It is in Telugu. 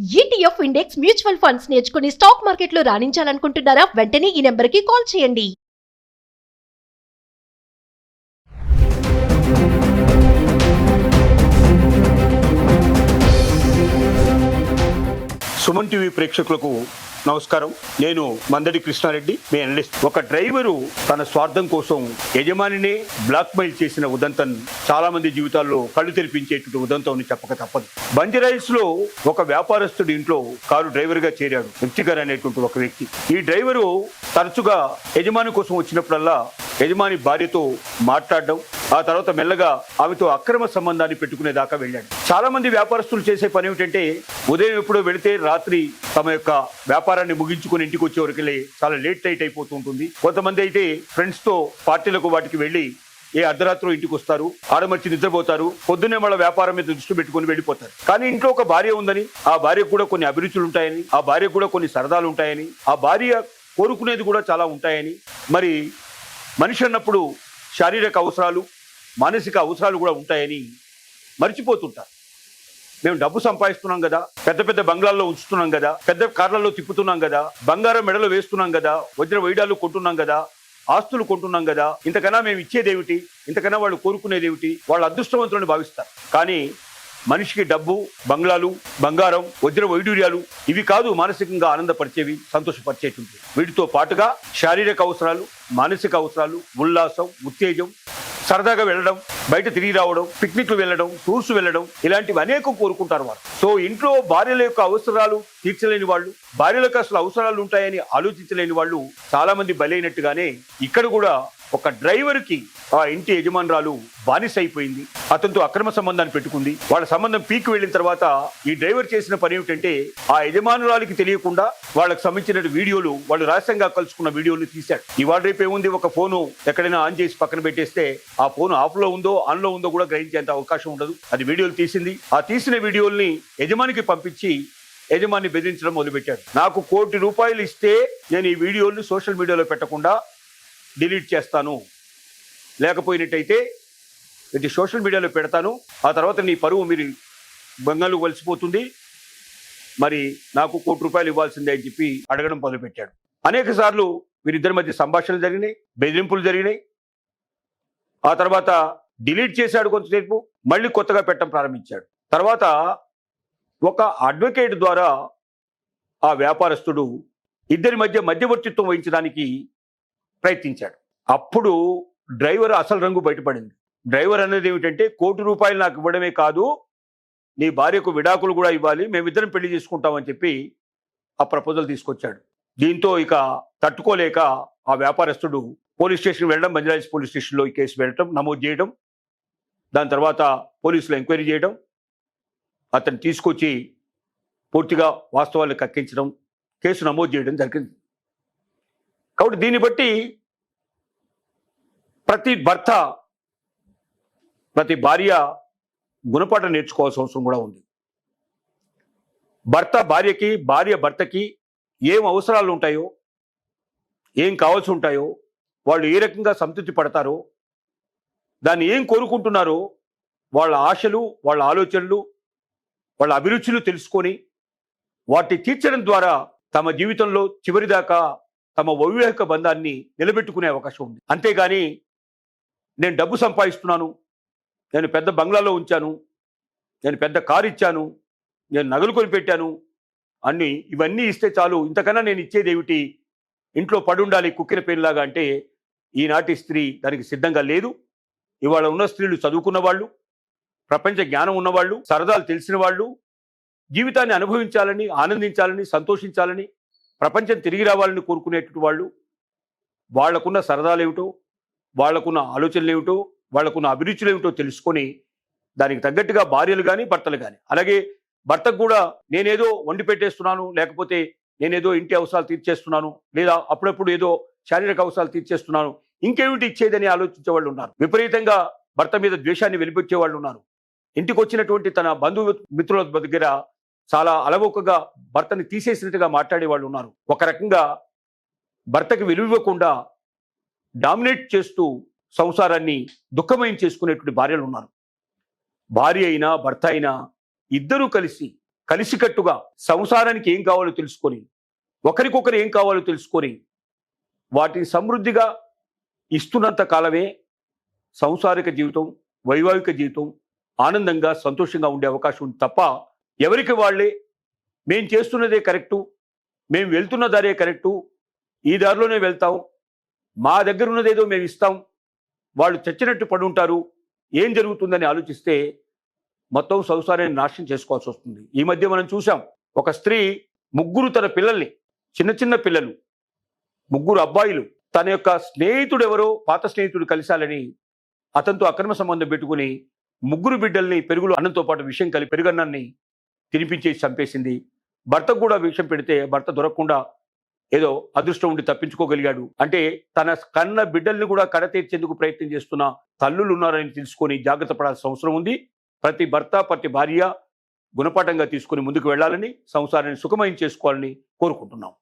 ఈటీఎఫ్ ఇండెక్స్ మ్యూచువల్ ఫండ్స్ నేర్చుకుని స్టాక్ మార్కెట్లో రాణించాలనుకుంటున్నారా? వెంటనే ఈ నెంబర్కి కాల్ చేయండి. సుమన్ టీవీ ప్రేక్షకులకు నమస్కారం. నేను మందడి కృష్ణారెడ్డి మీ అనలిస్ట్ ఒక డ్రైవరు తన స్వార్థం కోసం యజమానినే బ్లాక్మెయిల్ చేసిన ఉదంతం చాలా మంది జీవితాల్లో కళ్ళు తెరిపించేటువంటి ఉదంతం అని చెప్పక తప్పదు. బంజరాయిల్స్లో ఒక వ్యాపారస్తుడి ఇంట్లో కారు డ్రైవర్గా చేరాడు. వ్యక్తిగారు అనేటువంటి ఒక వ్యక్తి. ఈ డ్రైవరు తరచుగా యజమాని కోసం వచ్చినప్పుడల్లా యజమాని భార్యతో మాట్లాడడం ఆ తర్వాత మెల్లగా ఆమెతో అక్రమ సంబంధాన్ని పెట్టుకునే దాకా వెళ్ళాడు. చాలా మంది వ్యాపారస్తులు చేసే పని ఏమిటంటే ఉదయం ఎప్పుడో వెళితే రాత్రి తమ యొక్క వ్యాపారాన్ని ముగించుకుని ఇంటికి వచ్చే వరకులే చాలా లేట్ నైట్ అయిపోతూ ఉంటుంది. కొంతమంది అయితే ఫ్రెండ్స్తో పార్టీలకు వాటికి వెళ్ళి ఏ అర్ధరాత్రి ఇంటికి వస్తారు ఆడమర్చి నిద్రపోతారు పొద్దున్నే వాళ్ళ వ్యాపారం మీద దృష్టి పెట్టుకుని వెళ్ళిపోతారు. కానీ ఇంట్లో ఒక భార్య ఉందని ఆ భార్యకు కూడా కొన్ని అభిరుచులు ఉంటాయని ఆ భార్యకు కూడా కొన్ని సరదాలు ఉంటాయని ఆ భార్య కోరుకునేది కూడా చాలా ఉంటాయని మరి మనిషి అన్నప్పుడు శారీరక అవసరాలు మానసిక అవసరాలు కూడా ఉంటాయని మర్చిపోతుంటారు. మేము డబ్బు సంపాదిస్తున్నాం కదా పెద్ద పెద్ద బంగ్లాల్లో ఉంచుతున్నాం కదా పెద్ద కార్లలో తిప్పుతున్నాం కదా బంగారం మెడలో వేస్తున్నాం కదా వజ్ర వైడాలు కొంటున్నాం కదా ఆస్తులు కొంటున్నాం కదా ఇంతకన్నా మేము ఇచ్చేదేమిటి? ఇంతకన్నా వాళ్ళు కోరుకునేదేమిటి? వాళ్ళు అదృష్టవంతులను భావిస్తారు. కానీ మనిషికి డబ్బు బంగ్లాలు బంగారం వజ్ర వైడూర్యాలు ఇవి కాదు మానసికంగా ఆనందపరిచేవి సంతోషపరిచేటువంటి. వీటితో పాటుగా శారీరక అవసరాలు మానసిక అవసరాలు ఉల్లాసం ఉత్తేజం సరదాగా వెళ్ళడం బయట తిరిగి రావడం పిక్నిక్లు వెళ్ళడం టూర్స్ వెళ్ళడం ఇలాంటివి అనేకం కోరుకుంటారు వారు. సో ఇంట్లో భార్యల యొక్క అవసరాలు తీర్చలేని వాళ్ళు భార్యలకు అసలు అవసరాలు ఉంటాయని ఆలోచించలేని వాళ్ళు చాలా మంది బలైనట్టుగానే ఇక్కడ కూడా ఒక డ్రైవర్కి ఆ ఇంటి యజమానురాలు బానిస అయిపోయింది అతనితో అక్రమ సంబంధాన్ని పెట్టుకుంది. వాళ్ళ సంబంధం పీక్ వెళ్ళిన తర్వాత ఈ డ్రైవర్ చేసిన పని ఏమిటంటే ఆ యజమానురాలికి తెలియకుండా వాళ్ళకి సంబంధించిన వీడియోలు వాళ్ళు రహస్యంగా కలుసుకున్న వీడియోలు తీశాడు. ఇవాళ రేపు ఏముంది? ఒక ఫోను ఎక్కడైనా ఆన్ చేసి పక్కన పెట్టేస్తే ఆ ఫోన్ ఆఫ్లో ఉందో ఆన్లో ఉందో కూడా గ్రహించేంత అవకాశం ఉండదు. అది వీడియోలు తీసింది. ఆ తీసిన వీడియోల్ని యజమానికి పంపించి యజమాని బెదిరించడం మొదలుపెట్టాడు. నాకు కోటి రూపాయలు ఇస్తే నేను ఈ వీడియోలు సోషల్ మీడియాలో పెట్టకుండా డిలీట్ చేస్తాను. లేకపోయినట్టయితే ఇది సోషల్ మీడియాలో పెడతాను. ఆ తర్వాత నీ పరువు మీరు బంగాలు వలసిపోతుంది. మరి నాకు కోటి రూపాయలు ఇవ్వాల్సిందే అని చెప్పి అడగడం మొదలుపెట్టాడు. అనేక సార్లు వీరిద్దరి మధ్య సంభాషణలు జరిగినాయి బెదిరింపులు జరిగినాయి. ఆ తర్వాత డిలీట్ చేశాడు కొంతసేపు మళ్ళీ కొత్తగా పెట్టడం ప్రారంభించాడు. తర్వాత ఒక అడ్వకేట్ ద్వారా ఆ వ్యాపారస్తుడు ఇద్దరి మధ్య మధ్యవర్తిత్వం వహించడానికి ప్రయత్నించాడు. అప్పుడు డ్రైవర్ అసలు రంగు బయటపడింది. డ్రైవర్ అనేది ఏమిటంటే కోటి రూపాయలు నాకు ఇవ్వడమే కాదు నీ భార్యకు విడాకులు కూడా ఇవ్వాలి మేమిద్దరం పెళ్ళి చేసుకుంటామని చెప్పి ఆ ప్రపోజల్ తీసుకొచ్చాడు. దీంతో ఇక తట్టుకోలేక ఆ వ్యాపారస్తుడు పోలీస్ స్టేషన్ వెళ్ళడం బంజరాయిల్స్ పోలీస్ స్టేషన్లో ఈ కేసు వెళ్ళడం నమోదు చేయడం దాని తర్వాత పోలీసులు ఎంక్వైరీ చేయడం అతను తీసుకొచ్చి పూర్తిగా వాస్తవాలను కక్కించడం కేసు నమోదు చేయడం జరిగింది. కాబట్టి దీన్ని బట్టి ప్రతి భర్త ప్రతి భార్య గుణపాఠం నేర్చుకోవాల్సిన అవసరం కూడా ఉంది. భర్త భార్యకి భార్య భర్తకి ఏం అవసరాలు ఉంటాయో ఏం కావాల్సి ఉంటాయో వాళ్ళు ఏ రకంగా సంతృప్తి పడతారో దాన్ని ఏం కోరుకుంటున్నారో వాళ్ళ ఆశలు వాళ్ళ ఆలోచనలు వాళ్ళ అభిరుచులు తెలుసుకొని వాటిని తీర్చడం ద్వారా తమ జీవితంలో చివరిదాకా తమ వైవాహిక బంధాన్ని నిలబెట్టుకునే అవకాశం ఉంది. అంతేగాని నేను డబ్బు సంపాదిస్తున్నాను నేను పెద్ద బంగ్లాలో ఉంచాను నేను పెద్ద కారు ఇచ్చాను నేను నగలు కొనిపెట్టాను అన్ని ఇవన్నీ ఇస్తే చాలు. ఇంతకన్నా నేను ఇచ్చేది ఏమిటి? ఇంట్లో పడుండాలి కుక్కిన పేరులాగా అంటే ఈనాటి స్త్రీ దానికి సిద్ధంగా లేదు. ఇవాళ ఉన్న స్త్రీలు చదువుకున్న వాళ్ళు ప్రపంచ జ్ఞానం ఉన్నవాళ్ళు సరదాలు తెలిసిన వాళ్ళు జీవితాన్ని అనుభవించాలని ఆనందించాలని సంతోషించాలని ప్రపంచం తిరిగి రావాలని కోరుకునేటువంటి వాళ్ళు వాళ్ళకున్న సరదాలు ఏమిటో వాళ్ళకున్న ఆలోచనలు ఏమిటో వాళ్ళకున్న అభిరుచులు ఏమిటో తెలుసుకొని దానికి తగ్గట్టుగా భార్యలు కానీ భర్తలు కానీ అలాగే భర్తకు కూడా నేనేదో వండి పెట్టేస్తున్నాను లేకపోతే నేనేదో ఇంటి అవసరాలు తీర్చేస్తున్నాను లేదా అప్పుడప్పుడు ఏదో శారీరక అవసరాలు తీర్చేస్తున్నాను ఇంకేమిటి ఇచ్చేదని ఆలోచించే వాళ్ళు ఉన్నారు. విపరీతంగా భర్త మీద ద్వేషాన్ని వెలిపించే వాళ్ళు ఉన్నారు. ఇంటికి వచ్చినటువంటి తన బంధు మిత్రుల దగ్గర చాలా అలవోకగా భర్తని తీసేసినట్టుగా మాట్లాడే వాళ్ళు ఉన్నారు. ఒక రకంగా భర్తకి విలువివ్వకుండా డామినేట్ చేస్తూ సంసారాన్ని దుఃఖమయం చేసుకునేటువంటి భార్యలు ఉన్నారు. భార్య అయినా భర్త అయినా ఇద్దరూ కలిసి కలిసికట్టుగా సంసారానికి ఏం కావాలో తెలుసుకొని ఒకరికొకరు ఏం కావాలో తెలుసుకొని వాటిని సమృద్ధిగా ఇస్తున్నంత కాలమే సంసారిక జీవితం వైవాహిక జీవితం ఆనందంగా సంతోషంగా ఉండే అవకాశం ఉంది తప్ప ఎవరికి వాళ్ళే? మేం చేస్తున్నదే కరెక్టు. మేము వెళ్తున్న దారే కరెక్టు. ఈ దారిలోనే వెళ్తాం. మా దగ్గర ఉన్నదేదో మేము ఇస్తాం. వాళ్ళు చచ్చినట్టు పడి ఉంటారు ఏం జరుగుతుందని ఆలోచిస్తే మొత్తం సంసారాన్ని నాశనం చేసుకోవాల్సి వస్తుంది. ఈ మధ్య మనం చూసాం ఒక స్త్రీ ముగ్గురు తన పిల్లల్ని చిన్న చిన్న పిల్లలు ముగ్గురు అబ్బాయిలు తన యొక్క స్నేహితుడు ఎవరో పాత స్నేహితుడు కలిశాలని అతనితో అక్రమ సంబంధం పెట్టుకుని ముగ్గురు బిడ్డల్ని పెరుగులు అన్నంతో పాటు విషయం కలిపి పెరుగన్నాన్ని తినిపించేసి చంపేసింది. భర్తకు కూడా విషయం పెడితే భర్త దొరకకుండా ఏదో అదృష్టం ఉండి తప్పించుకోగలిగాడు. అంటే తన కన్న బిడ్డల్ని కూడా కడతీర్చేందుకు ప్రయత్నం చేస్తున్న తల్లులు ఉన్నారని తెలుసుకొని జాగ్రత్త పడాల్సిన అవసరం ఉంది. ప్రతి భర్త ప్రతి భార్య గుణపాఠంగా తీసుకుని ముందుకు వెళ్ళాలని సంసారాన్ని సుఖమయం చేసుకోవాలని కోరుకుంటున్నాం.